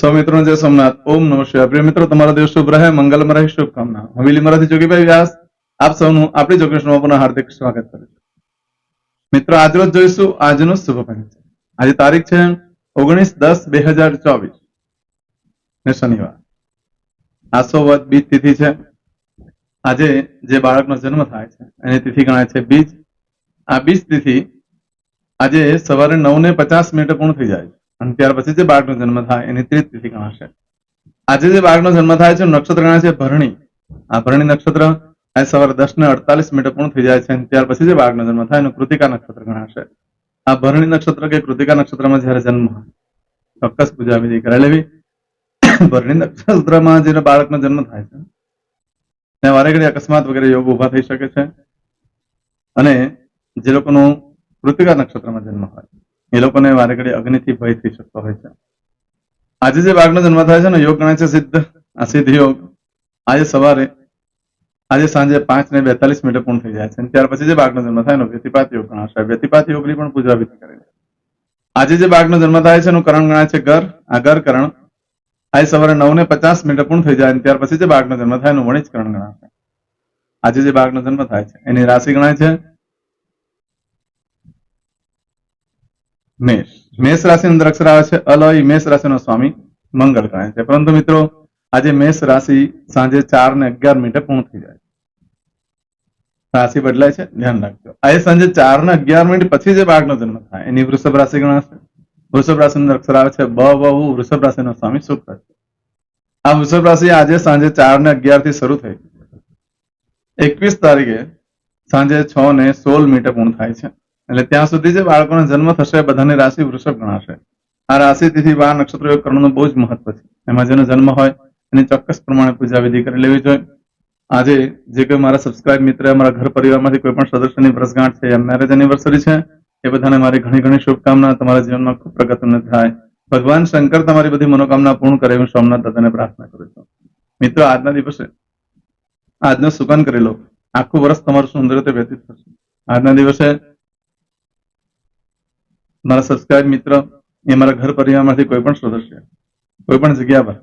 સૌ મિત્રો જય સોમનાથ. ઓમ નમઃ શિવાય. પ્રિય મિત્રો, તમારો દિવસ શુભ રહે. મંગલમ રહે શુભકામના. હવેલી મરાથી જોગીભાઈ વ્યાસ. આપ સૌનું આપણી જોગેશમાં પુનઃ હાર્દિક સ્વાગત કરું છું. મિત્રો આજરોજ જોઈશું આજનું શુભ પંચાંગ આજે તારીખ છે ઓગણીસ દસ બે હજાર ચોવીસ. ને શનિવાર. આસો વદ બીજ તિથિ છે. આજે જે બાળકનો જન્મ થાય છે, એની તિથિ ગણાય છે બીજ. આ બીજ તિથિ આજે સવારે નવ ને પચાસ મિનિટે પૂર્ણ થઈ જાય છે. અને ત્યાર પછી જે બાળકનો જન્મ થાય એની ત્રીજ તિથિ ગણાશે. આજે જે બાળકનો જન્મ થાય છે, નક્ષત્ર ગણાય છે ભરણી. આ ભરણી નક્ષત્ર આજે સવારે દસ ને અડતાલીસ મિનિટે પૂર્ણ થઈ જાય છે અને ત્યાર પછી જે બાળકનો જન્મ થાય એનું કૃતિકા નક્ષત્ર ગણાશે. આ ભરણી નક્ષત્ર કે કૃતિકા નક્ષત્રમાં જ્યારે જન્મ હોય, ચોક્કસ પૂજા વિધિ કરાવી લેવી. ભરણી નક્ષત્રમાં જે બાળકનો જન્મ થાય છે ત્યાં વારે ઘડી અકસ્માત વગેરે યોગ ઊભા થઈ શકે છે. અને જે લોકોનું કૃતિકા નક્ષત્રમાં જન્મ હોય એ લોકોને વારે ઘડી અગ્નિથી ભય થઈ શકતો હોય છે. આજે જે બાળકનો જન્મ થાય છે ને, યોગ ગણાય છે સિદ્ધ. આ સિદ્ધ યોગ આજે સવારે, આજે સાંજે પાંચ ને બેતાલીસ મિનિટે પૂર્ણ થઈ જાય છે. અને ત્યાર પછી જે બાળકનો જન્મ થાય એનો વ્યતિપાત યોગ ગણાશે વ્યતિપાત યોગની પણ પૂજા વિધિ છે. આજે જે બાઘનો જન્મ થાય છે એનું કરણ ગણાય છે ગર આ ગર કરણ આજે સવારે નવ ને પચાસ મિનિટે પૂર્ણ થઈ જાય ત્યાર પછી જે બાળકનો જન્મ થાય એનું વણિજ કરણ ગણાશે આજે જે બાળકનો જન્મ થાય છે, એની રાશિ ગણાય છે મેષ. મેષ રાશિની અંદર અક્ષર આવે છે અલ મેષ રાશિનો સ્વામી મંગળ ગણાય છે. પરંતુ મિત્રો, આજે મેષ રાશિ સાંજે ચાર ને અગિયાર મિનિટે પૂર્ણ થઈ જાય રાશિ બદલાય છે. ધ્યાન રાખજો. આજે સાંજે ચાર ને અગિયાર મિનિટ પછી જે બાળકનો જન્મ થાય, એની વૃષભ રાશિ ગણાશે. વૃષભ રાશિ અંદર અક્ષર આવે છે. બ બહુ વૃષભ રાશિનો સ્વામી શુક્ર. છે આ વૃષભ રાશિ આજે સાંજે ચાર ને અગિયારથી શરૂ થઈ એકવીસ તારીખે સાંજે છ ને સોળ મિનિટે પૂર્ણ થાય છે. એટલે ત્યાં સુધી જે બાળકોનો જન્મ થશે, બધાની રાશિ વૃષભ ગણાશે. આ રાશિ તિથિ બાર નક્ષત્ર યોગ કરવાનું બહુ જ મહત્વ છે. એમાં જેનો જન્મ હોય, એની ચોક્કસ પ્રમાણે પૂજા વિધિ કરી લેવી જોઈએ. આજે જે કોઈ મારા સબસ્ક્રાઇબ મિત્ર, મારા ઘર પરિવારમાંથી કોઈ પણ સદસ્યની વર્ષગાંઠ છે મેરેજ એનિવર્સરી છે, એ બધાને મારી ઘણી ઘણી શુભકામના. તમારા જીવનમાં ખૂબ પ્રગતિ થાય. ભગવાન શંકર તમારી બધી મનોકામના પૂર્ણ કરે હું સોમનાથ દાદાને પ્રાર્થના કરું છું. મિત્રો, આજના દિવસે, આજનો સુકાન કરી લો. આખું વર્ષ તમારું સુંદર રીતે વ્યતીત થશે. આજના દિવસે મારા સબસ્ક્રાઇબ મિત્ર, એ મારા ઘર પરિવારમાંથી કોઈ પણ સદસ્ય, કોઈ પણ જગ્યા પર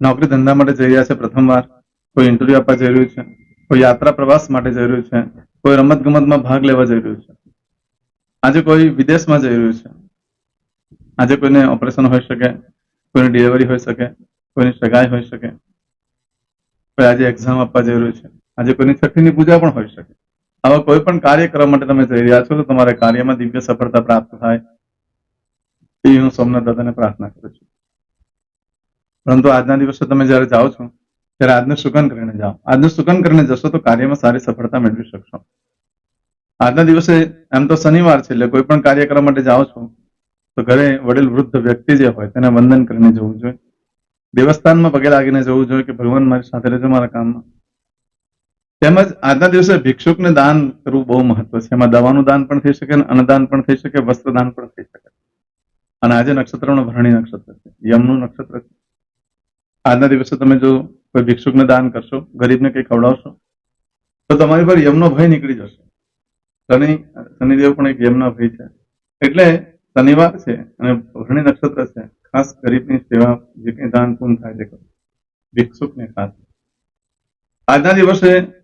નોકરી ધંધા માટે જઈ રહ્યા છે પ્રથમવાર, કોઈ ઇન્ટરવ્યુ આપવા જઈ રહ્યું છે, કોઈ યાત્રા પ્રવાસ માટે જઈ રહ્યું છે, કોઈ રમત ગમતમાં ભાગ લેવા જઈ રહ્યું છે. આજે કોઈ વિદેશમાં જઈ રહ્યું છે. આજે કોઈને ઓપરેશન હોઈ શકે, કોઈની ડિલિવરી હોઈ શકે, કોઈની સગાઈ હોઈ શકે, કોઈ આજે એક્ઝામ આપવા જઈ રહ્યું છે. આજે કોઈની છઠ્ઠીની પૂજા પણ હોઈ શકે. આવા કોઈ પણ કાર્ય કરવા માટે તમે જઈ રહ્યા છો તો તમારા કાર્યમાં દિવ્ય સફળતા પ્રાપ્ત થાય એ હું સોમનાથ દાદાને પ્રાર્થના કરું છું. પરંતુ આજના દિવસે તમે જયારે જાઓ છો, ત્યારે આજનું સુકન કરીને જાઓ. આજનું સુકન કરીને જશો તો કાર્યમાં સારી સફળતા મેળવી શકશો. આજના દિવસે એમ તો શનિવાર છે એટલે કોઈ પણ કાર્ય કરવા માટે જાઓ છો, તો ઘરે વડીલ વૃદ્ધ વ્યક્તિ જે હોય તેને વંદન કરીને જવું જોઈએ. દેવસ્થાનમાં પગે લાગીને જવું જોઈએ કે ભગવાન મારી સાથે રહેજો મારા કામમાં. તેમજ આજના દિવસે ભિક્ષુકને દાન કરવું બહુ મહત્વ છે. એમાં દવાનું દાન પણ થઈ શકે અને અન્નદાન પણ થઈ શકે, વસ્ત્રદાન પણ થઈ શકે. અને આજે નક્ષત્રનો ભરણી નક્ષત્ર છે. યમનું નક્ષત્ર છે. આજના દિવસે તમે જો કોઈ ભિક્ષુકને દાન કરશો, ગરીબને કંઈ ખવડાવશો, તો તમારી પર યમનો ભય નીકળી જશે. શનિ, શનિદેવ પણ એક યમના ભય છે. એટલે શનિવાર છે અને ભરણી નક્ષત્ર છે. ખાસ ગરીબની સેવા જે કંઈ દાન પૂર્ણ થાય છે ભિક્ષુકને ખાસ. આજના દિવસે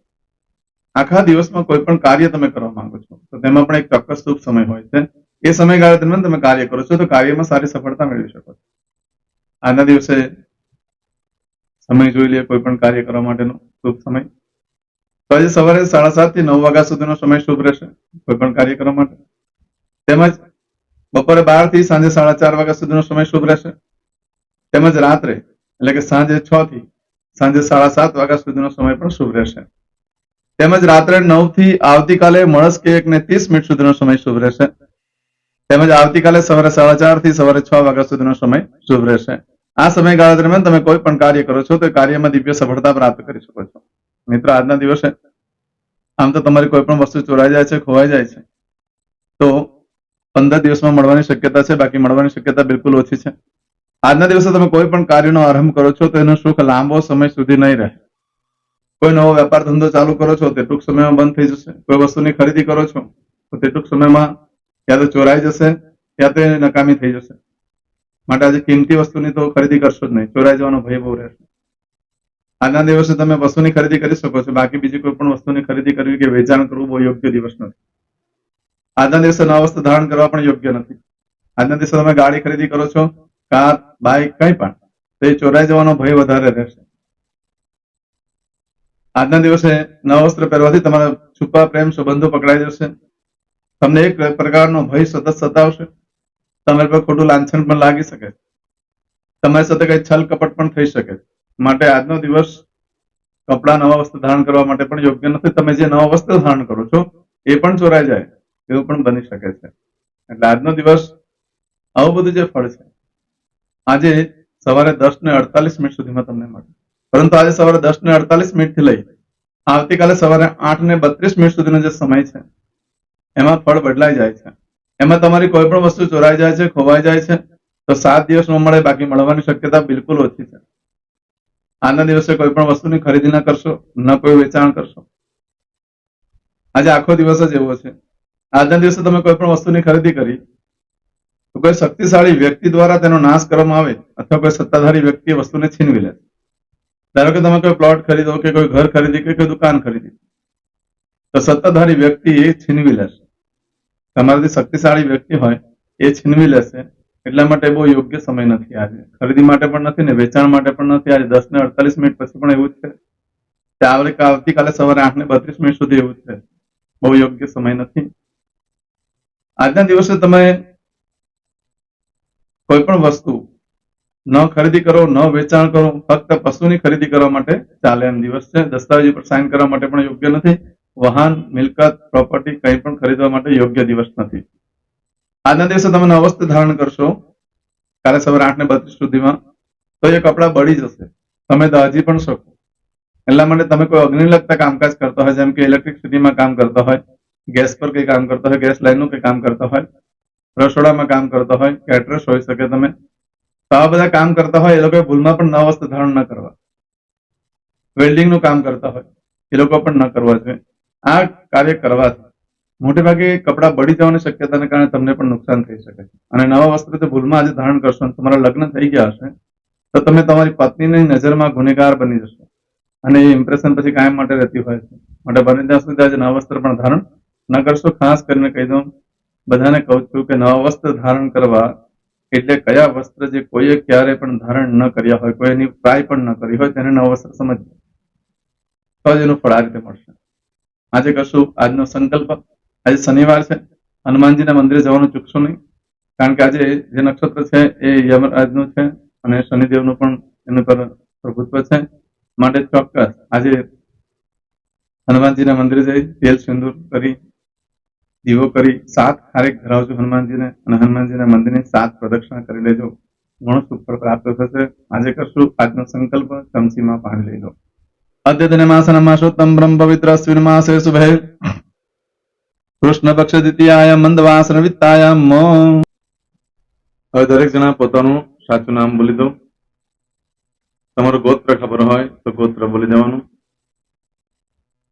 આખા દિવસમાં કોઈ પણ કાર્ય તમે કરવા માંગો છો. તો તેમાં પણ એક ચોક્કસ શુભ સમય હોય છે. એ સમયગાળા દરમિયાન તમે કાર્ય કરો છો તો કાર્યમાં સારી સફળતા મેળવી શકો છો. આજના દિવસે સમય જોઈ લે કોઈ પણ કાર્ય કરવા માટેનો શુભ સમય. તો આજે સવારે સાડા સાતથી નવ વાગ્યા સુધીનો સમય શુભ રહેશે કોઈ પણ કાર્ય કરવા માટે. તેમજ બપોરે બારથી સાંજે સાડા ચાર વાગ્યા સુધીનો સમય શુભ રહેશે. તેમજ રાત્રે એટલે કે સાંજે છ થી સાંજે સાડા સાત વાગ્યા સુધીનો સમય પણ શુભ રહેશે. તેમજ રાત્રે નવથી આવતીકાલે મળસ કે એક ને ત્રીસ મિનિટ સુધીનો સમય શુભ રહેશે. તેમજ આવતીકાલે સવારે સાડા ચારથી સવારે છ વાગ્યા સુધીનો સમય શુભ રહેશે. આ સમયગાળા દરમિયાન તમે કોઈ પણ કાર્ય કરો છો તો કાર્યમાં દિવ્ય સફળતા પ્રાપ્ત કરી શકો છો. મિત્ર, આજના દિવસે આમ તો તમારી કોઈ પણ વસ્તુ ચોરાઈ જાય છે, ખોવાઈ જાય છે, તો પંદર દિવસમાં મળવાની શક્યતા છે, બાકી મળવાની શક્યતા બિલકુલ ઓછી છે. આજના દિવસે તમે કોઈ પણ કાર્યનો આરંભ કરો છો તો એનો સુખ લાંબો સમય સુધી નહીં રહે. કોઈ નવો વેપાર ધંધો ચાલુ કરો છો, તે ટૂંક સમયમાં બંધ થઈ જશે. કોઈ વસ્તુની ખરીદી કરો છો, તો તે ટૂંક સમયમાં યા તો ચોરાઈ જશે ત્યાં તો નકામી થઈ જશે. માટે આજે કિંમતી વસ્તુની તો ખરીદી કરશો જ નહીં, ચોરાઈ જવાનો ભય બહુ રહેશે. આજના દિવસે તમે વસ્તુની ખરીદી કરી શકો છો, બાકી બીજી કોઈ પણ વસ્તુની ખરીદી કરવી કે વેચાણ કરવું બહુ યોગ્ય દિવસ નથી. આજના દિવસે નવા વસ્તુ ધારણ કરવા પણ યોગ્ય નથી. આજના દિવસે તમે ગાડી ખરીદી કરો છો, કાર બાઇક કંઈ પણ, તો એ ચોરાઈ જવાનો ભય વધારે રહેશે. આજના દિવસે નવા વસ્ત્ર પહેરવાથી તમારા છુપા પ્રેમ, સંબંધો પકડાઈ જશે. તમને એક પ્રકારનો ભય સતત સતાવશે. તમારી પર ખોટું લાંછન પણ લાગી શકે. તમારી સાથે કઈ છલ કપટ પણ થઈ શકે. માટે આજનો દિવસ કપડા, નવા વસ્ત્ર ધારણ કરવા માટે પણ યોગ્ય નથી. તમે જે નવા વસ્ત્ર ધારણ કરો છો, એ પણ ચોરાઈ જાય. એવું પણ બની શકે છે. એટલે આજનો દિવસ આવું બધું જે ફળ છે, આજે સવારે દસ ને અડતાલીસ મિનિટ સુધીમાં તમને મળે. પરંતુ આજે સવારે દસ ને અડતાલીસ મિનિટથી લઈ આવતીકાલે સવારે આઠ ને બત્રીસ મિનિટ સુધીનો જે સમય છે, એમાં ફળ બદલાઈ જાય છે. એમાં તમારી કોઈ પણ વસ્તુ ચોરાઈ જાય છે, ખોવાઈ જાય છે, તો સાત દિવસ ન મળે, બાકી મળવાની શક્યતા બિલકુલ ઓછી છે. આજના દિવસે કોઈ પણ વસ્તુની ખરીદી ન કરશો, ન કોઈ વેચાણ કરશો. આજે આખો દિવસ જ એવો છે. આજના દિવસે તમે કોઈ પણ વસ્તુની ખરીદી કરી, તો કોઈ શક્તિશાળી વ્યક્તિ દ્વારા તેનો નાશ કરવામાં આવે, અથવા કોઈ સત્તાધારી વ્યક્તિ વસ્તુને છીનવી લે. ધારો કે તમે કોઈ પ્લોટ ખરીદો કે કોઈ ઘર ખરીદી કે કોઈ દુકાન ખરીદી, તો સત્તાધારી વ્યક્તિ એ છીનવી લેશે. તમારાથી શક્તિશાળી વ્યક્તિ હોય એ છીનવી લેશે. એટલા માટે બહુ યોગ્ય સમય નથી આજે. ખરીદી માટે પણ નથી ને વેચાણ માટે પણ નથી. આજે દસ ને અડતાલીસ મિનિટ પછી પણ એવું જ છે. આવતીકાલે સવારે આઠ ને બત્રીસ મિનિટ સુધી એવું છે. બહુ યોગ્ય સમય નથી. આજના દિવસે તમે કોઈ પણ વસ્તુ ન ખરીદી કરો, ન વેચાણ કરો, ફક્ત પશુની ખરીદી કરવા માટે ચાલે એમ દિવસ છે. દસ્તાવેજ ઉપર સાઇન કરવા માટે પણ યોગ્ય નથી. વાહન, મિલકત પ્રોપર્ટી કંઈ પણ ખરીદવા માટે યોગ્ય દિવસ નથી. આજના દિવસે તમે નવસ્ત ધારણ કરશો. કાલે સવારે આઠ ને બત્રીસ સુધીમાં, તો એ કપડાં બળી જશે. તમે દાજી પણ શકો. એટલા માટે તમે કોઈ અગ્નિ લગતા કામકાજ કરતા હોય, જેમ કે ઇલેક્ટ્રિસિટીમાં કામ કરતા હોય ગેસ પર કંઈ કામ કરતા હોય ગેસ લાઇનનું કઈ કામ કરતા હોય, રસોડામાં કામ કરતા હોય કેટરસ હોઈ શકે તમે. તો આવા બધા કામ કરતા હોય એ લોકોએ ભૂલમાં પણ નવ વસ્તુ ધારણ ન કરવા. વેલ્ડિંગનું કામ કરતા હોય એ લોકો પણ ન કરવા જોઈએ. આ કાર્ય કરવાથી મોટે ભાગે કપડાં બળી જવાની શક્યતાને કારણે તમને પણ નુકસાન થઈ શકે અને નવા વસ્ત્ર તો ભૂલમાં આજે ધારણ કરશો તમારા લગ્ન થઈ ગયા હશે, તો તમે તમારી પત્નીની નજરમાં ગુનેગાર બની જશો. અને એ ઇમ્પ્રેશન પછી કાયમ માટે રહેતી હોય છે. માટે બને ત્યાં સુધી આજે નવા વસ્ત્ર પણ ધારણ ન કરશો. ખાસ કરીને કહી દઉં, બધાને કહું છું કે નવા વસ્ત્ર ધારણ કરવા એટલે કયા વસ્ત્ર જે કોઈએ ક્યારે પણ ધારણ ન કર્યા હોય કોઈ એની ટ્રાય પણ ન કરી હોય, તેને નવ વસ્ત્ર સમજવું. તો જ એનું ફળ આ રીતે મળશે. આજે કરશું આજનો સંકલ્પ. આજે શનિવાર છે. હનુમાનજીના મંદિરે જવાનું ચૂકશું નહીં. કારણ કે આજે જે નક્ષત્ર છે એ યમરાજનું છે અને શનિદેવનું પણ એનું પર પ્રભુત્વ છે. માટે ચોક્કસ આજે હનુમાનજીના મંદિરે જઈ તેલ સિંદૂર કરી દીવો કરી સાત ખારેક ધરાવજો હનુમાનજીને અને હનુમાનજીના મંદિરની સાત પ્રદક્ષિણા કરી લેજો. ઘણું સુખ પ્રાપ્ત થશે. આજે કરશું આજનો સંકલ્પ. ચમચીમાં પાણી લઈ લો. અદ્યતને માસનમાસોત્તમ બ્રહ્મ પવિત્ર અશ્વિન માસે શુભે. કૃષ્ણ પક્ષ દ્વિતીયાય મંદવાસન મો. હવે દરેક જણા પોતાનું સાચું નામ બોલી દો. તમારું ગોત્ર ખબર હોય તો ગોત્ર બોલી દેવાનું.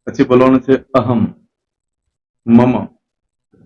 પછી બોલવાનું છે અહમ, મમ.